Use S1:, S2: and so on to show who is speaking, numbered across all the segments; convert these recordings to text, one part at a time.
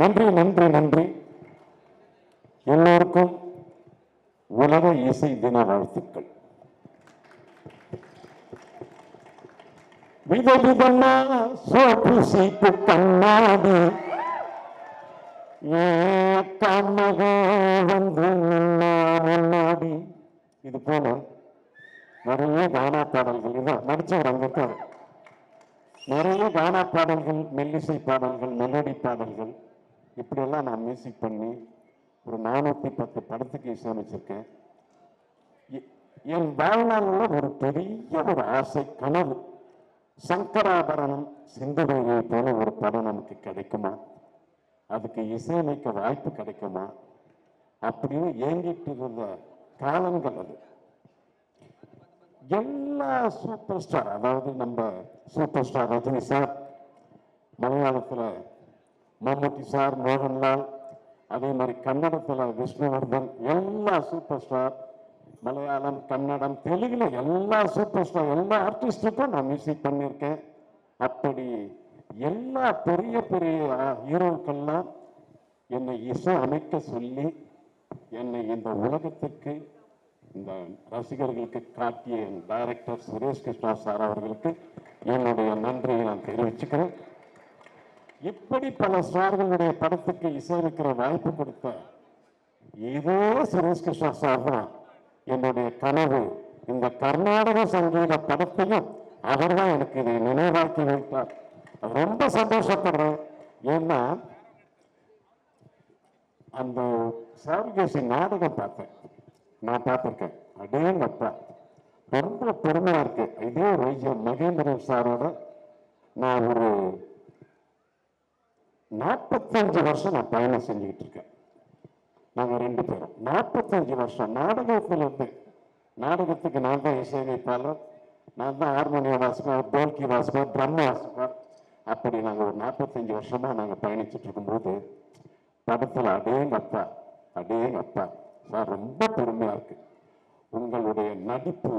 S1: நன்றி நன்றி நன்றி. எல்லோருக்கும் உலக இசை தின வாழ்த்துக்கள். விதவிதமா சோப்பு சீப்பு கண்ணாடி வந்து முன்னாடி. இது போல நிறைய கானா பாடல்கள் இதான். நடிச்சவர் அங்க நிறைய கானா பாடல்கள் மெல்லிசை பாடல்கள் மெலோடி பாடல்கள். இப்படியெல்லாம் நான் மியூசிக் பண்ணி ஒரு நானூற்றி பத்து படத்துக்கு இசையமைச்சிருக்கேன். எ- என் வாழ்நாளில் ஒரு பெரிய ஒரு ஆசை கனவு. சங்கராபரணம் சிந்துவையை போல ஒரு படம் நமக்கு கிடைக்குமா? அதுக்கு இசையமைக்க வாய்ப்பு கிடைக்குமா? அப்படின்னு ஏங்கிட்டு இருந்த காலங்கள் அது. எல்லா சூப்பர் ஸ்டார் அதாவது நம்ம சூப்பர் ஸ்டார் ரஜினி சார் மலையாளத்தில் மம்முட்டி சார் மோகன்லால் அதே மாதிரி கன்னடத்தில் விஷ்ணுவர்தன் எல்லா சூப்பர் ஸ்டார் மலையாளம் கன்னடம் தெலுங்கில் எல்லா சூப்பர் ஸ்டார் எல்லா ஆர்டிஸ்டுக்கும் நான் மியூசிக் பண்ணியிருக்கேன். அப்படி எல்லா பெரிய பெரிய ஹீரோக்கள்லாம் என்னை இசை அமைக்க சொல்லி என்னை இந்த உலகத்துக்கு இந்த ரசிகர்களுக்கு காட்டிய டைரக்டர் சுரேஷ் கிருஷ்ணா சார் அவர்களுக்கு என்னுடைய நன்றியை நான் தெரிவிச்சுக்கிறேன். இப்படி பல ஸ்டார்களுடைய படத்துக்கு இசையமைக்கிற வாய்ப்பு கொடுத்த ஏதோ சுரேஷ் கிருஷ்ணா சார் தான் என்னுடைய கனவு. இந்த கர்நாடக சங்கீத படத்தையும் அவர் தான் எனக்கு இதை நினைவாக்கி வைத்தார். ரொம்ப சந்தோஷப்படுறேன். ஏன்னா அந்த சாவிகேசி நாடகம் பார்த்தேன். நான் பார்த்துருக்கேன். அதே அடேங்கப்பா ரொம்ப பெருமையாக இருக்கு. இதே வைத்தியம் மகேந்திரன் சாரோட நான் ஒரு நாற்பத்தஞ்சு வருஷம் நான் பயணம் செஞ்சுக்கிட்டு இருக்கேன். நாங்கள் ரெண்டு பேரும். நாற்பத்தஞ்சு வருஷம் நாடகத்தில் இருந்து நாடகத்துக்கு நான் தான் இசையமைப்பாளர் நான் தான் ஹார்மோனியம் வாசிப்பேன் டோல்கி வாசிப்பேன் ட்ரம் வாசிப்பேன். அப்படி நாங்கள் ஒரு நாற்பத்தஞ்சு வருஷமாக நாங்கள் பயணிச்சுட்டு இருக்கும்போது படத்தில் அடேங்கப்பா அடேங்கப்பா சார் ரொம்ப பெருமையாக இருக்குது உங்களுடைய நடிப்பு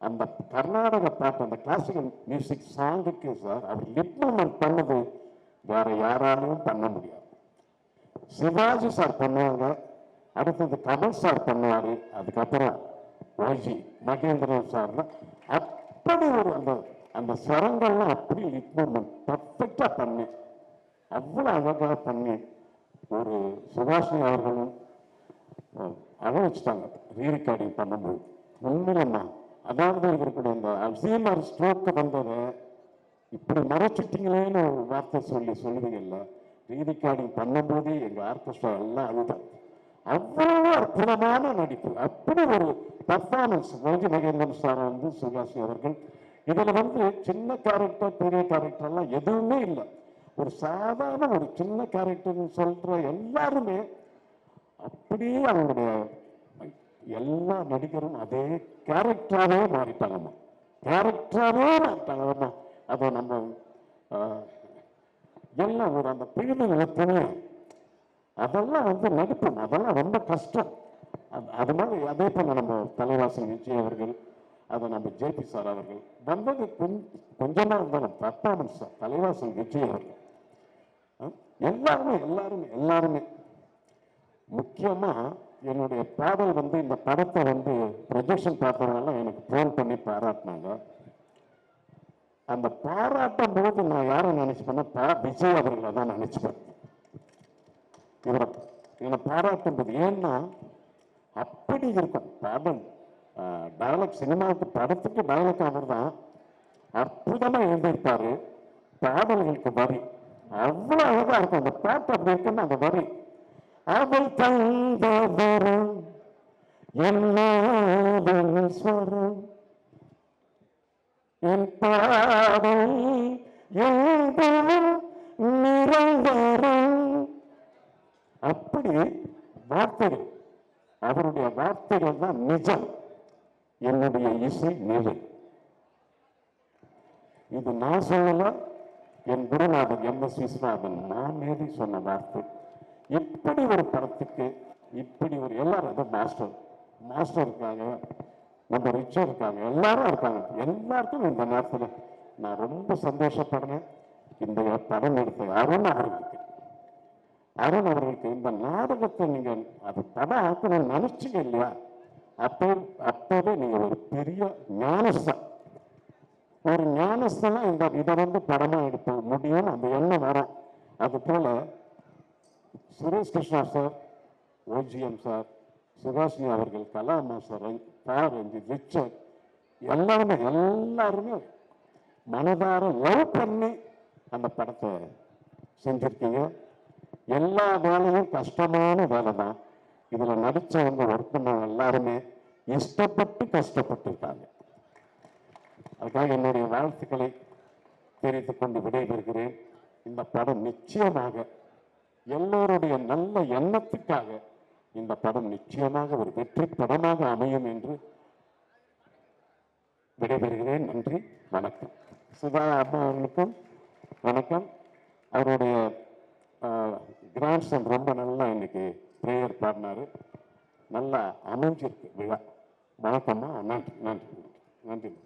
S1: அந்த கர்நாடக பாட்டு அந்த கிளாசிக்கல் மியூசிக் சாங்குக்கு சார் அவர் லிப் பண்ணது வேற யாராலையும் பண்ண முடியாது. சிவாஜி சார் பண்ணுவாங்க அடுத்தது கமல் சார் பண்ணுவாரு அதுக்கப்புறம் ஓஜி மகேந்திரன் சார் அப்படி ஒரு அந்த அந்த சரங்கள்லாம் அப்படி லிட்மெண்ட் பர்ஃபெக்டாக பண்ணி அவ்வளோ அழகாக பண்ணி ஒரு சுபாஷினி அவர்களும் அஹ், அழ வச்சுட்டாங்க. ரீரெக்கார்டிங் பண்ணும்போது. உண்மையிலம்மா அதாவது இருக்கக்கூடிய அந்த அசீமர் ஸ்ட்ரோக்கு வந்ததை இப்படி மறைச்சிட்டீங்களேன்னு ஒரு வார்த்தை சொல்லி சொல்லுதுங்கல்ல. ரீதிக்காடிங் பண்ணும்போதே எங்கள் ஆர்கெஸ்ட்ரா எல்லாம் அழுதான் அவ்வளவு அற்புதமான நடிப்பு. அப்படி ஒரு பர்ஃபார்மன்ஸ் ரோஜி மகேந்திரன் சார் வந்து சுபாஷி அவர்கள். இதில் வந்து சின்ன கேரக்டர் பெரிய கேரக்டர்லாம் எதுவுமே இல்லை. ஒரு சாதாரண ஒரு சின்ன கேரக்டர்னு சொல்கிற எல்லாருமே அப்படியே அவங்களுடைய எல்லா நடிகரும் அதே கேரக்டராகவே மாறிட்டாங்கம்மா. கேரக்டராகவே மாறிட்டாங்கம்மா. அதை நம்ம எல்லாம் ஒரு அந்த பிரிவுகளை துணை. அதெல்லாம் வந்து நடிப்போம் அதெல்லாம் ரொம்ப கஷ்டம். அது- அது மாதிரி அதே போல நம்ம தலைவாசல் விஜய் அவர்கள் அதை நம்ம ஜேபி சார் அவர்கள் வந்தது கொஞ்சம் கொஞ்சமா இருந்தாலும் பர்ஃபார்மன்ஸ் தலைவாசல் விஜய் அவர்கள். எல்லாருமே எல்லாருமே எல்லாருமே. முக்கியமாக என்னுடைய பாடல் வந்து இந்த படத்தை வந்து ப்ரொஜெக்ஷன் பார்த்தவங்கெல்லாம் எனக்கு ஃபோன் பண்ணி பாராட்டினாங்க. அந்த பாராட்டும் போது நான் யாரை நினைச்சுப்பேன்னா பா விஜய் அவர்களை தான் நினைச்சுப்பேன் இவரை இவனை பாராட்டும் போது ஏன்னா அப்படி இருக்கும். பாடல் டயலாக் சினிமாவுக்கு படத்துக்கு டயலாக் அவர் தான். அற்புதமாக எழுதியிருப்பார். பாடல்களுக்கு வரி. அவ்வளோ அழகாக இருக்கும். அந்த பாட்டு அப்படி இருக்குன்னு அந்த வரி. அவள் தந்த வரம் என்ன என் பாடல் என்பதும் அப்படி வார்த்தைகள் அவருடைய வார்த்தைகள் தான் நிஜம். என்னுடைய இசை நிலை. இது நான் சொல்லல என் குருநாதன் எம் எஸ் விஸ்வநாதன் நான் நேரி சொன்ன வார்த்தை. இப்படி ஒரு படத்துக்கு இப்படி ஒரு எல்லாரும் மாஸ்டர் மாஸ்டர் இருக்காங்க நம்ம ரிச்சும் இருக்காங்க. எல்லாரும் இருக்காங்க. எல்லாருக்கும் இந்த நேரத்தில் நான் ரொம்ப சந்தோஷப்படுறேன். இந்த படம் எடுத்த அருண் அவர்களுக்கு. அருண் அவர்களுக்கு இந்த நாடகத்தை நீங்கள் அது படம் ஆக்கணும்னு நினைச்சிங்க இல்லையா? அப்போ அப்போவே நீங்கள் ஒரு பெரிய ஞானஸ்தான். ஒரு ஞானஸ்தான் இந்த இதை வந்து படமாக எடுக்க முடியும்னு அந்த எண்ணம் வரும் அது போல் Suresh Krishna sir OGM sir Subhashini அவர்கள் கலாமா சார் பா ரிச்சர்ட் எல்லாருமே எல்லாருமே மனதார லவ் பண்ணி அந்த படத்தை செஞ்சிருக்கீங்க. எல்லா வேலையும் கஷ்டமான வேலை தான் இதில் நடித்தவங்க ஒர்க் பண்ணவங்க எல்லாருமே இஷ்டப்பட்டு கஷ்டப்பட்டிருக்காங்க. அதுக்காக என்னுடைய வாழ்த்துக்களை தெரிவித்துக் கொண்டு விடைபெறுகிறேன். இந்த படம் நிச்சயமாக எல்லோருடைய நல்ல எண்ணத்துக்காக இந்த படம் நிச்சயமாக ஒரு வெற்றி படமாக அமையும் என்று விடைபெறுகிறேன். நன்றி. வணக்கம். சுதா அம்மா அவர்களுக்கும் வணக்கம். அவருடைய கிராண்ட்சன் ரொம்ப நல்லா இன்னைக்கு ப்ரேயர் பாடினாரு. நல்லா அமைஞ்சிருக்கு விழா. வணக்கம்மா. நன்றி. நன்றி. நன்றி.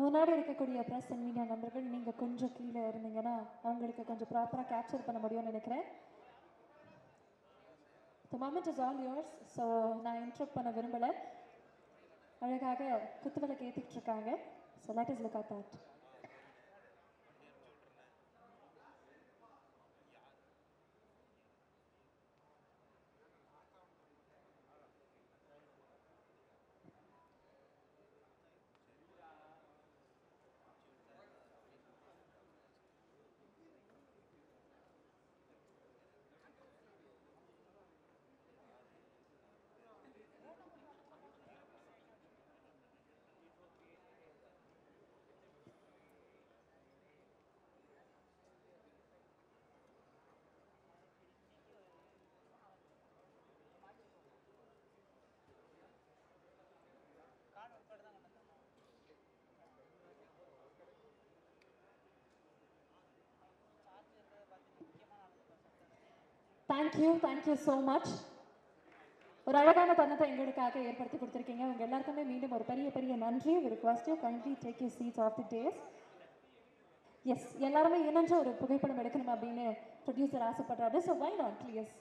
S2: முன்னாடி இருக்கக்கூடிய ப்ரெஸ் அண்ட் மீடியா நண்பர்கள் நீங்கள் கொஞ்சம் கீழே இருந்தீங்கன்னா அவங்களுக்கு கொஞ்சம் ப்ராப்பராக கேப்சர் பண்ண முடியும்னு நினைக்கிறேன். The moment is all yours so நான் இன்ட்ரப்ட் பண்ண விரும்பலை. அழகாக குத்துவிளக்கு ஏற்றிட்டு இருக்காங்க. So let us look at that thank you thank you so much ஒரு அழகான தருணத்தை எங்களுக்காக ஏற்படுத்தி கொடுத்துருக்கீங்க. உங்கள் எல்லாருக்குமே மீண்டும் ஒரு பெரிய பெரிய நன்றி. Request you kindly take you seats off the dais S எல்லாருமே இணைஞ்ச ஒரு புகைப்படம் எடுக்கணும் அப்படின்னு ப்ரொடியூசர் ஆசைப்படுறாரு. So why not please